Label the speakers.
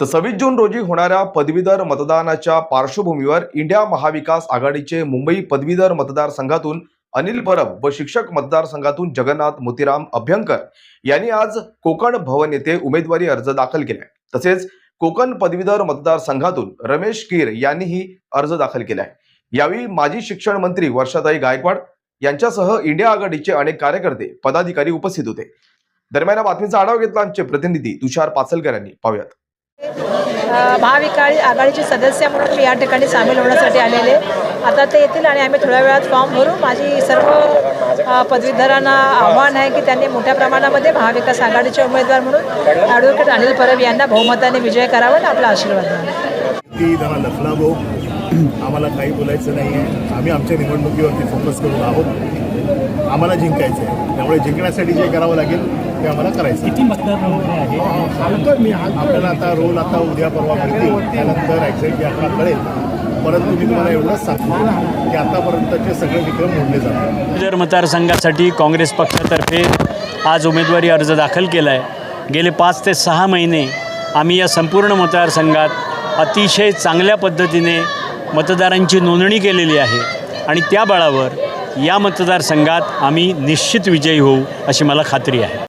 Speaker 1: तर सव्वीस जून रोजी होणाऱ्या पदवीधर मतदानाच्या पार्श्वभूमीवर इंडिया महाविकास आघाडीचे मुंबई पदवीधर मतदारसंघातून अनिल परब व शिक्षक मतदारसंघातून जगन्नाथ मोतीराम अभ्यंकर यांनी आज कोकण भवन येथे उमेदवारी अर्ज दाखल केलाय. तसेच कोकण पदवीधर मतदारसंघातून रमेश कीर यांनीही अर्ज दाखल केलाय. यावेळी माजी शिक्षण मंत्री वर्षाताई गायकवाड यांच्यासह इंडिया आघाडीचे अनेक कार्यकर्ते पदाधिकारी उपस्थित होते. दरम्यान या बातमीचा आढावा घेतला आमचे प्रतिनिधी तुषार पाचलकर यांनी. पाहूयात.
Speaker 2: महाविकाळी आघाडीचे सदस्य म्हणून मी या ठिकाणी सामील होण्यासाठी आलेले. आता ते येतील आणि आम्ही थोड्या वेळात फॉर्म भरू. माझी सर्व पदवीधरांना आव्हान आहे की त्यांनी मोठ्या प्रमाणामध्ये महाविकास आघाडीचे उमेदवार म्हणून ॲडव्होकेट अनिल परब यांना बहुमताने विजय करावा आणि आपला आशीर्वाद द्यावा.
Speaker 3: आम्हाला काही बोलायचं नाही आहे आम्ही आमच्या निवडणुकीवरती फोकस करून आहोत. आम्हाला जिंकायचं आहे त्यामुळे जिंकण्यासाठी जे करावं लागेल ते आम्हाला करायचं
Speaker 4: किती मतदार आहे
Speaker 3: आपल्याला आता रोल आता उद्या परवा मिळतील. त्यानंतर ॲक्झॅक्टली आपल्याला कळेल. परंतु मी तुम्हाला एवढंच सांगतो की आतापर्यंतचे सगळे विक्रम मोडले जातात.
Speaker 4: जर मतदारसंघासाठी काँग्रेस पक्षातर्फे आज उमेदवारी अर्ज दाखल केला आहे गेले पाच ते सहा महिने आम्ही या संपूर्ण मतदारसंघात अतिशय चांगल्या पद्धतीने मतदारांची नोंदणी केलेली आहे आणि त्या बळावर या मतदारसंघात आम्ही निश्चित विजयी होऊ अशी मला खात्री आहे.